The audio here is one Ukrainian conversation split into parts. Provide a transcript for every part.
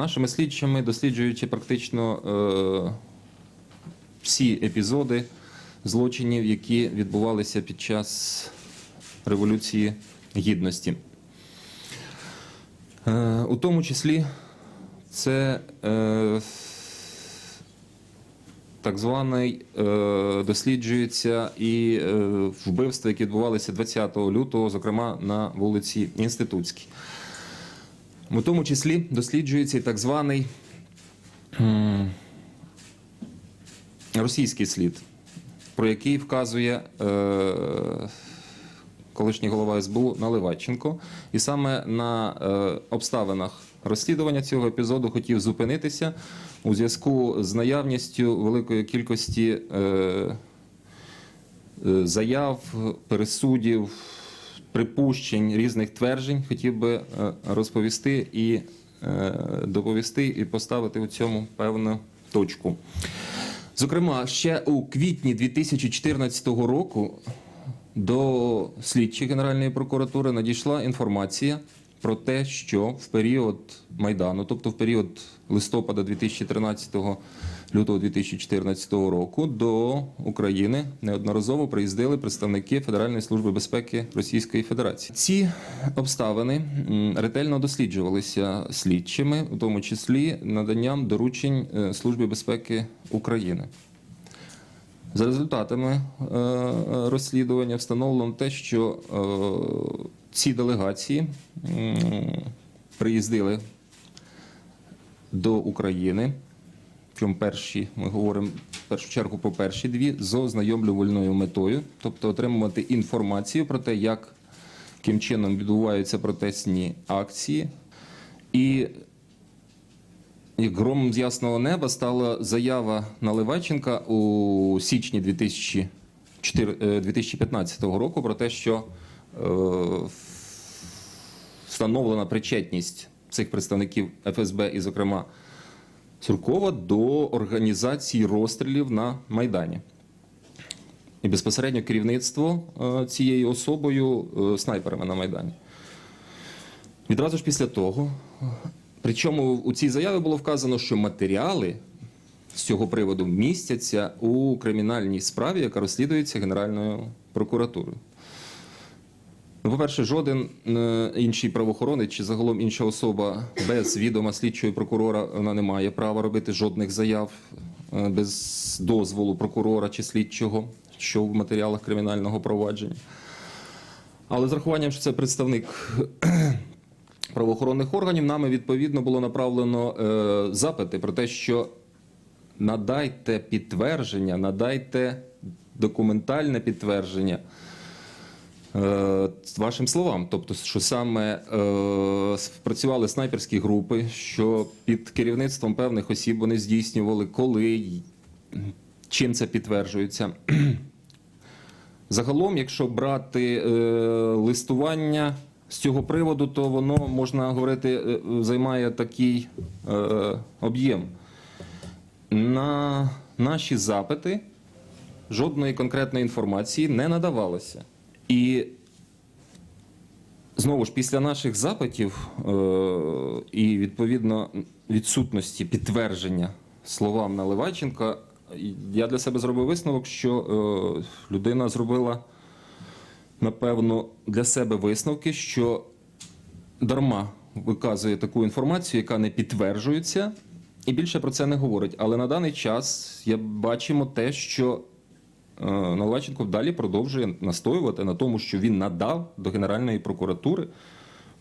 Нашими слідчими, досліджуючи практично е, всі епізоди злочинів, які відбувалися під час Революції Гідності. Е, У тому числі це е, так званий досліджується і вбивства, які відбувалися 20 лютого, зокрема на вулиці Інститутській. У тому числі досліджується і так званий російський слід, про який вказує е, колишній голова СБУ Наливайченко. І саме на е, обставинах розслідування цього епізоду хотів зупинитися у зв'язку з наявністю великої кількості е, заяв, пересудів, припущень, різних тверджень. Хотів би е, розповісти і е, доповісти і поставити у цьому певну точку. Зокрема, ще у квітні 2014 року до слідчих Генеральної прокуратури надійшла інформація про те, що в період Майдану, тобто в період листопада 2013 лютого 2014 року, до України неодноразово приїздили представники Федеральної служби безпеки Російської Федерації. Ці обставини ретельно досліджувалися слідчими, у тому числі наданням доручень е, Служби безпеки України. За результатами е, розслідування встановлено те, що е, ці делегації приїздили до України. Причому перші, ми говоримо в першу чергу про перші дві з ознайомлювальною метою, тобто отримувати інформацію про те, як яким чином відбуваються протестні акції. І громом з ясного неба стала заява Наливайченка у січні 2004 е, 2015 року про те, що е, встановлена причетність цих представників ФСБ і, зокрема, Суркова до організації розстрілів на Майдані. І безпосередньо керівництво е, цією особою е, снайперами на Майдані. Відразу ж після того, причому у цій заяві було вказано, що матеріали з цього приводу містяться у кримінальній справі, яка розслідується Генеральною прокуратурою. Ну, по-перше, жоден е, інший правоохоронець чи загалом інша особа без відома слідчого прокурора вона не має права робити жодних заяв е, без дозволу прокурора чи слідчого, що в матеріалах кримінального провадження. Але з рахуванням, що це представник правоохоронних органів, нами відповідно було направлено е, запити про те, що надайте підтвердження, надайте документальне підтвердження вашим словам. Тобто, що саме е, спрацювали снайперські групи, що під керівництвом певних осіб вони здійснювали, коли, чим це підтверджується. Загалом, якщо брати е, листування з цього приводу, то воно можна говорити, е, займає такий е, об'єм. На наші запити жодної конкретної інформації не надавалося. І знову ж після наших запитів е, і відповідно відсутності підтвердження словам Наливайченка, я для себе зробив висновок, що е, людина зробила напевно для себе висновки, що дарма виказує таку інформацію, яка не підтверджується, і більше про це не говорить. Але на даний час я бачимо те, що е, далі продовжує настоювати на тому, що він надав до Генеральної прокуратури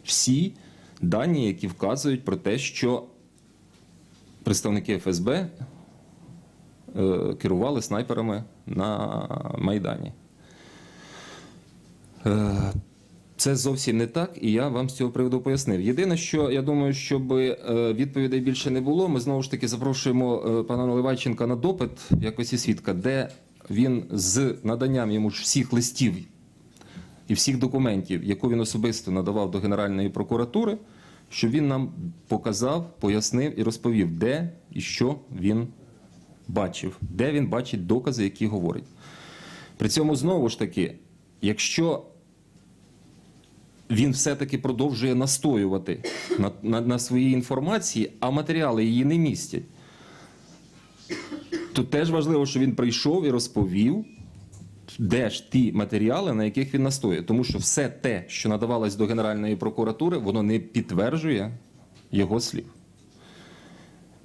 всі дані, які вказують про те, що представники ФСБ е, керували снайперами на Майдані. Е, Це зовсім не так, і я вам з цього приводу пояснив. Єдине, що я думаю, щоб відповідей більше не було, ми знову ж таки запрошуємо пана Наливайченка на допит в якості свідка, де він з наданням йому ж всіх листів і всіх документів, яку він особисто надавав до Генеральної прокуратури, щоб він нам показав, пояснив і розповів, де і що він бачив, де він бачить докази, які говорить. При цьому знову ж таки, якщо він все-таки продовжує настоювати на, на, на своїй інформації, а матеріали її не містять. То теж важливо, що він прийшов і розповів, де ж ті матеріали, на яких він настоює. Тому що все те, що надавалось до Генеральної прокуратури, воно не підтверджує його слів.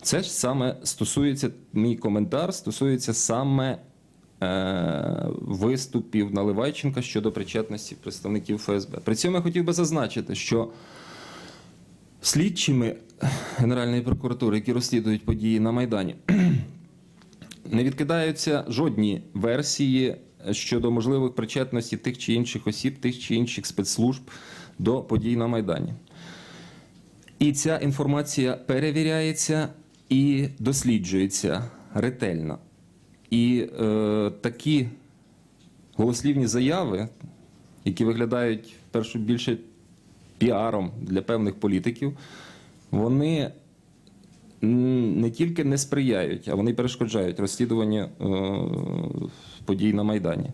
Це ж саме стосується, мій коментар стосується саме е, виступів Наливайченка щодо причетності представників ФСБ. При цьому я хотів би зазначити, що слідчими Генеральної прокуратури, які розслідують події на Майдані, не відкидаються жодні версії щодо можливих причетності тих чи інших осіб, тих чи інших спецслужб до подій на Майдані. І ця інформація перевіряється і досліджується ретельно. І е, такі голослівні заяви, які виглядають першу більше піаром для певних політиків, вони не тільки не сприяють, а вони перешкоджають розслідуванню е, подій на Майдані.